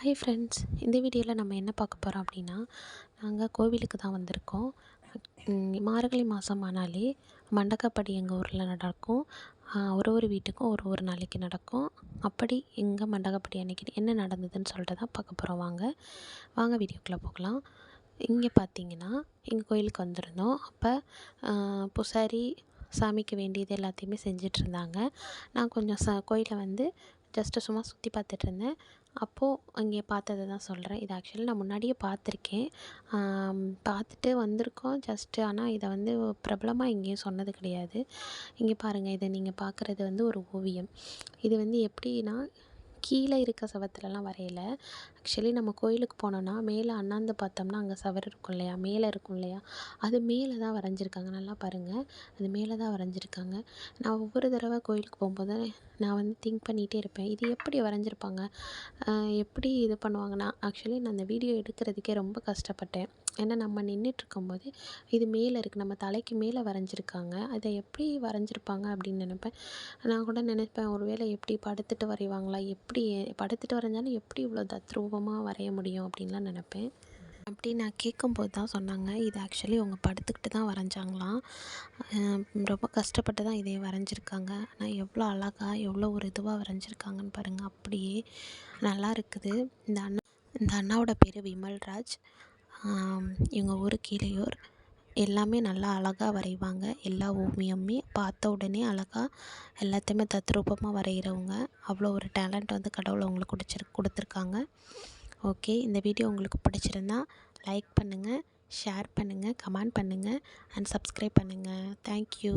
Hi friends இந்த வீடியோவில் நம்ம என்ன பார்க்க போகிறோம் அப்படின்னா நாங்கள் கோவிலுக்கு தான் வந்திருக்கோம். மார்கழி மாதம் ஆனாலே மண்டக்கப்படி எங்கள் ஊரில் நடக்கும். ஒரு ஒரு வீட்டுக்கும் ஒரு ஒரு நாளைக்கு நடக்கும். அப்படி எங்கள் மண்டகப்படி அன்னைக்கு என்ன நடந்ததுன்னு சொல்லிட்டு தான் பார்க்க போகிறோம் வாங்க வாங்க வீடியோக்குள்ளே போகலாம். இங்கே பார்த்தீங்கன்னா எங்கள் கோயிலுக்கு வந்திருந்தோம். அப்போ பூசாரி சாமிக்கு வேண்டியது எல்லாத்தையுமே செஞ்சுட்டு இருந்தாங்க. நான் கொஞ்சம் ச கோயிலை வந்து ஜஸ்ட்டு சும்மா சுற்றி பார்த்துட்டு இருந்தேன் அப்போது அங்கே பார்த்ததை தான் சொல்கிறேன் இது ஆக்சுவலி நான் முன்னாடியே பார்த்துருக்கேன். பார்த்துட்டு வந்திருக்கோம். ஜஸ்ட்டு ஆனால் இதை வந்து பிரபலமாக எங்கேயும் சொன்னது கிடையாது. இங்கே பாருங்கள் இதை நீங்கள் பார்க்குறது வந்து ஒரு ஓவியம். இது வந்து எப்படின்னா கீழே இருக்க செவத்துலலாம் வரையலை. ஆக்சுவலி நம்ம கோயிலுக்கு போனோன்னா மேலே அண்ணாந்து பார்த்தோம்னா அங்கே செவர் இருக்கும் இல்லையா? மேலே இருக்கும் இல்லையா? அது மேலே தான் வரைஞ்சிருக்காங்க. நல்லா பாருங்கள் அது மேலே தான் வரைஞ்சிருக்காங்க. நான் ஒவ்வொரு தடவை கோயிலுக்கு போகும்போது நான் வந்து திங்க் பண்ணிகிட்டே இருப்பேன். இது எப்படி வரைஞ்சிருப்பாங்க? எப்படி இது பண்ணுவாங்கன்னா ஆக்சுவலி நான் அந்த வீடியோ எடுக்கிறதுக்கே ரொம்ப கஷ்டப்பட்டேன். ஏன்னா நம்ம நின்றுட்டு இருக்கும்போது இது மேலே இருக்குது நம்ம தலைக்கு மேலே வரைஞ்சிருக்காங்க. அதை எப்படி வரைஞ்சிருப்பாங்க அப்படின்னு நினைப்பேன். நான் கூட நினைப்பேன் ஒருவேளை எப்படி படுத்துட்டு வரைவாங்களா? எப்படி படுத்துட்டு வரைஞ்சாலும் எப்படி இவ்வளோ தத்ரூபமாக வரைய முடியும் அப்படின்லாம் நினைப்பேன். அப்படி நான் கேட்கும்போது தான் சொன்னாங்க இது ஆக்சுவலி அவங்க படுத்துக்கிட்டு தான் வரைஞ்சாங்களாம். ரொம்ப கஷ்டப்பட்டு தான் இதே வரைஞ்சிருக்காங்க. ஆனால் எவ்வளோ அழகா எவ்வளோ ஒரு இதுவாக வரைஞ்சிருக்காங்கன்னு பாருங்கள் அப்படியே நல்லா இருக்குது. இந்த அண்ணா இந்த அண்ணாவோட பேர் விமல்ராஜ். எங்கள் இவங்க ஊர் கீழையூர். எல்லாமே நல்லா அழகாக வரைவாங்க. எல்லா ஓவியமுமே பார்த்த உடனே அழகாக எல்லாத்தையுமே தத்ரூபமாக வரைகிறவங்க. அவ்வளோ ஒரு டேலண்ட் வந்து கடவுள் அவங்களுக்கு கொடுச்சிரு கொடுத்துருக்காங்க. ஓகே இந்த வீடியோ உங்களுக்கு பிடிச்சிருந்தா லைக் பண்ணுங்கள் ஷேர் பண்ணுங்கள் கமெண்ட் பண்ணுங்கள் அண்ட் சப்ஸ்கிரைப் பண்ணுங்கள் தேங்க்யூ.